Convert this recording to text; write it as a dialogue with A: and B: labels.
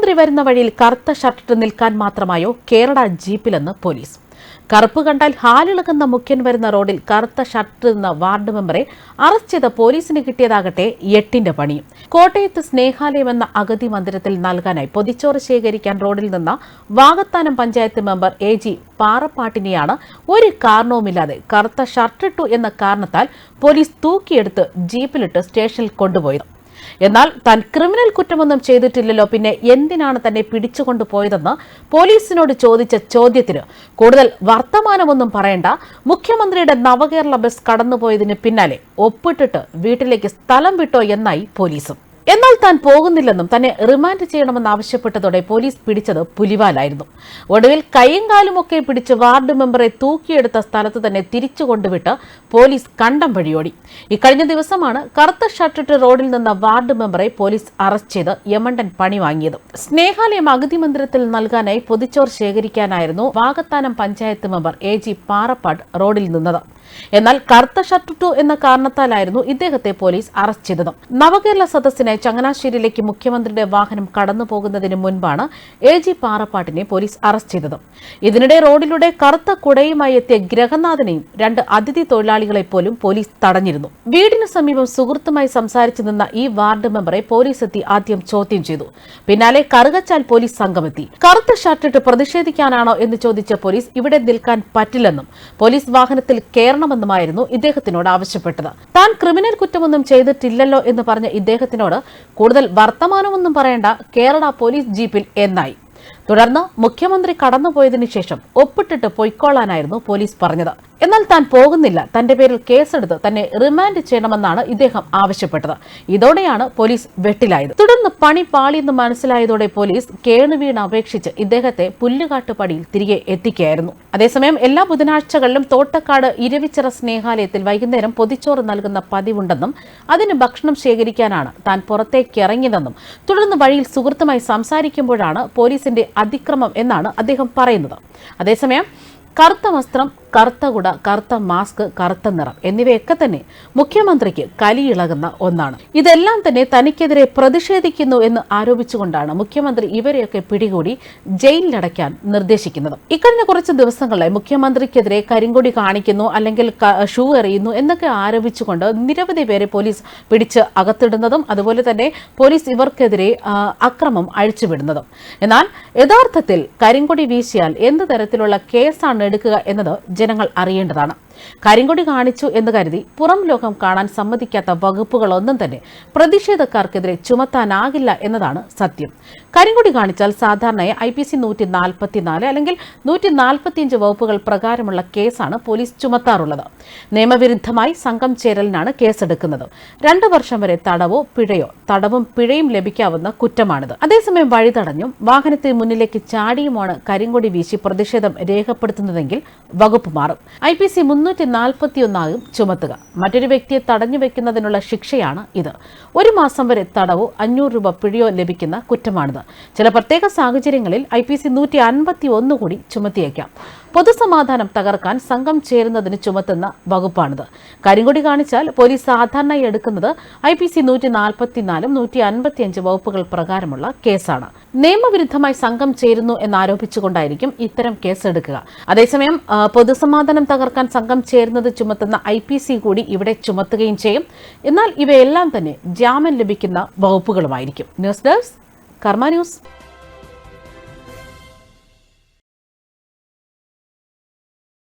A: മുഖ്യമന്ത്രി വരുന്ന വഴിയിൽ കറുത്ത ഷർട്ടിട്ട് നിൽക്കാൻ മാത്രമായോ കേരള ജീപ്പിലെന്ന് പോലീസ്. കറുപ്പ് കണ്ടാൽ ഹാലിളകുന്ന മുഖ്യൻ വരുന്ന റോഡിൽ കറുത്ത ഷർട്ട് നിന്ന വാർഡ് മെമ്പറെ അറസ്റ്റ് ചെയ്ത പോലീസിന് കിട്ടിയതാകട്ടെ എട്ടിന്റെ പണിയും കോട്ടയത്ത് സ്നേഹാലയം എന്ന അഗതി മന്ദിരത്തിൽ നൽകാനായി പൊതിച്ചോറ് ശേഖരിക്കാൻ റോഡിൽ നിന്ന Vakathanam panchayat member A G പാറപ്പാട്ടിനെയാണ് ഒരു കാരണവുമില്ലാതെ കറുത്ത ഷർട്ടിട്ടു എന്ന കാരണത്താൽ പോലീസ് തൂക്കിയെടുത്ത് ജീപ്പിലിട്ട് സ്റ്റേഷനിൽ കൊണ്ടുപോയത്. എന്നാൽ താൻ ക്രിമിനൽ കുറ്റമൊന്നും ചെയ്തിട്ടില്ലല്ലോ. പിന്നെ എന്തിനാണ് തന്നെ പിടിച്ചുകൊണ്ടുപോയതെന്ന് പോലീസിനോട് ചോദിച്ച ചോദ്യത്തിന് കൂടുതൽ വർത്തമാനമൊന്നും പറയേണ്ട. മുഖ്യമന്ത്രിയുടെ നവകേരള ബസ് കടന്നുപോയതിന് പിന്നാലെ ഒപ്പിട്ടിട്ട് വീട്ടിലേക്ക് സ്ഥലം വിട്ടോ എന്നായി പോലീസും. എന്നാൽ താൻ പോകുന്നില്ലെന്നും തന്നെ റിമാൻഡ് ചെയ്യണമെന്ന് ആവശ്യപ്പെട്ടതോടെ പോലീസ് പിടിച്ചത് പുലിവാലായിരുന്നു. ഒടുവിൽ കൈയും കാലുമൊക്കെ പിടിച്ച് വാർഡ് മെമ്പറെ തൂക്കിയെടുത്ത സ്ഥലത്ത് തന്നെ തിരിച്ചു കൊണ്ടുവിട്ട് പോലീസ് കണ്ടം വഴിയോടി. ഇക്കഴിഞ്ഞ ദിവസമാണ് കറുത്ത ഷർട്ടിട്ട് റോഡിൽ നിന്ന വാർഡ് മെമ്പറെ പോലീസ് അറസ്റ്റ് ചെയ്ത് യമണ്ടൻ പണി വാങ്ങിയത്. സ്നേഹാലയം അഗതി മന്ദിരത്തിൽ നൽകാനായി പൊതിച്ചോർ ശേഖരിക്കാനായിരുന്നു Vakathanam panchayat member A G Parappad റോഡിൽ നിന്നത്. എന്നാൽ കറുത്ത ഷർട്ടിട്ടു എന്ന കാരണത്താലായിരുന്നു ഇദ്ദേഹത്തെ പോലീസ് അറസ്റ്റ് ചെയ്തത്. നവകേരള സദസ്സിനായി ചങ്ങനാശ്ശേരിയിലേക്ക് മുഖ്യമന്ത്രിയുടെ വാഹനം കടന്നു പോകുന്നതിന് മുൻപാണ് എ ജി പാറപ്പാട്ടിനെ പോലീസ് അറസ്റ്റ് ചെയ്തത്. ഇതിനിടെ റോഡിലൂടെ കറുത്ത കുടയുമായി എത്തിയ ഗ്രഹനാഥനെയും രണ്ട് അതിഥി തൊഴിലാളികളെ പോലും പോലീസ് തടഞ്ഞിരുന്നു. വീടിന് സമീപം സുഹൃത്തുമായി സംസാരിച്ചു നിന്ന ഈ വാർഡ് മെമ്പറെ പോലീസ് എത്തി ആദ്യം ചോദ്യം ചെയ്തു. പിന്നാലെ കറുകച്ചാൽ പോലീസ് സംഘമെത്തി. കറുത്ത ഷർട്ടിട്ട് പ്രതിഷേധിക്കാനാണോ എന്ന് ചോദിച്ച പോലീസ് ഇവിടെ നിൽക്കാൻ പറ്റില്ലെന്നും പോലീസ് വാഹനത്തിൽ കയറണമെന്നുമായിരുന്നു ഇദ്ദേഹത്തിനോട് ആവശ്യപ്പെട്ടത്. താൻ ക്രിമിനൽ കുറ്റമൊന്നും ചെയ്തിട്ടില്ലല്ലോ എന്ന് പറഞ്ഞ ഇദ്ദേഹത്തിനോട് കൂടുതൽ വർത്തമാനമൊന്നും പറയേണ്ട കേരള പോലീസ് ജീപ്പിൽ എന്നായി. തുടർന്ന് മുഖ്യമന്ത്രി കടന്നുപോയതിനു ശേഷം ഒപ്പിട്ടിട്ട് പൊയ്ക്കോളാനായിരുന്നു പോലീസ് പറഞ്ഞത്. എന്നാൽ താൻ പോകുന്നില്ല. തന്റെ പേരിൽ കേസെടുത്ത് തന്നെ റിമാൻഡ് ചെയ്യണമെന്നാണ് ഇദ്ദേഹം ആവശ്യപ്പെട്ടത്. ഇതോടെയാണ് പോലീസ് വെട്ടിലായത്. തുടർന്ന് പണി പാളിയെന്ന് മനസ്സിലായതോടെ പോലീസ് കേണുവീണ് അപേക്ഷിച്ച് ഇദ്ദേഹത്തെ പുല്ലുകാട്ടുപടിയിൽ തിരികെ എത്തിക്കുകയായിരുന്നു. അതേസമയം എല്ലാ ബുധനാഴ്ചകളിലും തോട്ടക്കാട് ഇരവിച്ചിറ സ്നേഹാലയത്തിൽ വൈകുന്നേരം പൊതിച്ചോറ് നൽകുന്ന പതിവുണ്ടെന്നും അതിന് ഭക്ഷണം ശേഖരിക്കാനാണ് താൻ പുറത്തേക്ക് ഇറങ്ങിയതെന്നും തുടർന്ന് വഴിയിൽ സുഹൃത്തുമായി സംസാരിക്കുമ്പോഴാണ് പോലീസിന്റെ അതിക്രമം എന്നാണ് അദ്ദേഹം പറയുന്നത്. അതേസമയം കറുത്ത വസ്ത്രം കറുത്ത കുട കറുത്ത മാസ്ക് കറുത്ത നിറം എന്നിവയൊക്കെ തന്നെ മുഖ്യമന്ത്രിക്ക് കലിയിളകുന്ന ഒന്നാണ്. ഇതെല്ലാം തന്നെ തനിക്കെതിരെ പ്രതിഷേധിക്കുന്നു എന്ന് ആരോപിച്ചുകൊണ്ടാണ് മുഖ്യമന്ത്രി ഇവരെയൊക്കെ പിടികൂടി ജയിലിലടയ്ക്കാൻ നിർദ്ദേശിക്കുന്നത്. ഇക്കഴിഞ്ഞ കുറച്ച് ദിവസങ്ങളായി മുഖ്യമന്ത്രിക്കെതിരെ കരിങ്കൊടി കാണിക്കുന്നു അല്ലെങ്കിൽ ഷൂ എറിയുന്നു എന്നൊക്കെ ആരോപിച്ചുകൊണ്ട് നിരവധി പേരെ പോലീസ് പിടിച്ച് അകത്തിടുന്നതും അതുപോലെ തന്നെ പോലീസ് ഇവർക്കെതിരെ അക്രമം അഴിച്ചുവിടുന്നതും. എന്നാൽ യഥാർത്ഥത്തിൽ കരിങ്കൊടി വീശിയാൽ എന്ത് തരത്തിലുള്ള കേസാണ് എടുക്കുക എന്നത് ജനങ്ങൾ അറിയേണ്ടതാണ് കരിങ്കൊടി കാണിച്ചു എന്ന് കരുതി പുറം ലോകം കാണാൻ സമ്മതിക്കാത്ത വകുപ്പുകളൊന്നും തന്നെ പ്രതിഷേധക്കാർക്കെതിരെ ചുമത്താനാകില്ല എന്നതാണ് സത്യം. കരിങ്കൊടി കാണിച്ചാൽ സാധാരണയായി ഐ പി സി നൂറ്റി നാൽപ്പത്തിനാല് അല്ലെങ്കിൽ നൂറ്റി നാൽപ്പത്തിയഞ്ച് വകുപ്പുകൾ പ്രകാരമുള്ള കേസാണ് പോലീസ് ചുമത്താറുള്ളത്. നിയമവിരുദ്ധമായി സംഘം ചേരലിനാണ് കേസെടുക്കുന്നത്. രണ്ടു വർഷം വരെ തടവോ പിഴയോ തടവും പിഴയും ലഭിക്കാവുന്ന കുറ്റമാണിത്. അതേസമയം വഴി തടഞ്ഞും വാഹനത്തിന് മുന്നിലേക്ക് ചാടിയുമാണ് കരിങ്കൊടി വീശി പ്രതിഷേധം രേഖപ്പെടുത്തുന്നതെങ്കിൽ വകുപ്പ് മാറും. ഐ പി സി മുന്നൂറ്റി നാൽപ്പത്തിയൊന്നാകും ചുമത്തുക. മറ്റൊരു വ്യക്തിയെ തടഞ്ഞു വെക്കുന്നതിനുള്ള ശിക്ഷയാണ് ഇത്. ഒരു മാസം വരെ തടവോ അഞ്ഞൂറ് രൂപ പിഴയോ ലഭിക്കുന്ന കുറ്റമാണിത്. ചില പ്രത്യേക സാഹചര്യങ്ങളിൽ ഐ പി സി നൂറ്റി അൻപത്തി ഒന്ന് കൂടി ചുമത്തിയേക്കാം. പൊതുസമാധാനം തകർക്കാൻ സംഘം ചേരുന്നതിന് ചുമത്തുന്ന വകുപ്പാണിത്. കരിങ്കൊടി കാണിച്ചാൽ പോലീസ് സാധാരണയായി എടുക്കുന്നത് ഐ പി സി നൂറ്റി നാൽപ്പത്തിനാലും നൂറ്റി അൻപത്തിയഞ്ച് വകുപ്പുകൾ പ്രകാരമുള്ള കേസാണ്. നിയമവിരുദ്ധമായി സംഘം ചേരുന്നു എന്നാരോപിച്ചുകൊണ്ടായിരിക്കും ഇത്തരം കേസ് എടുക്കുക. അതേസമയം പൊതുസമാധാനം തകർക്കാൻ സംഘം ചേരുന്നത് ചുമത്തുന്ന ഐ പി സി കൂടി ഇവിടെ ചുമത്തുകയും ചെയ്യും. എന്നാൽ ഇവയെല്ലാം തന്നെ ജാമ്യം ലഭിക്കുന്ന വകുപ്പുകളുമായിരിക്കും. News desk Karma news.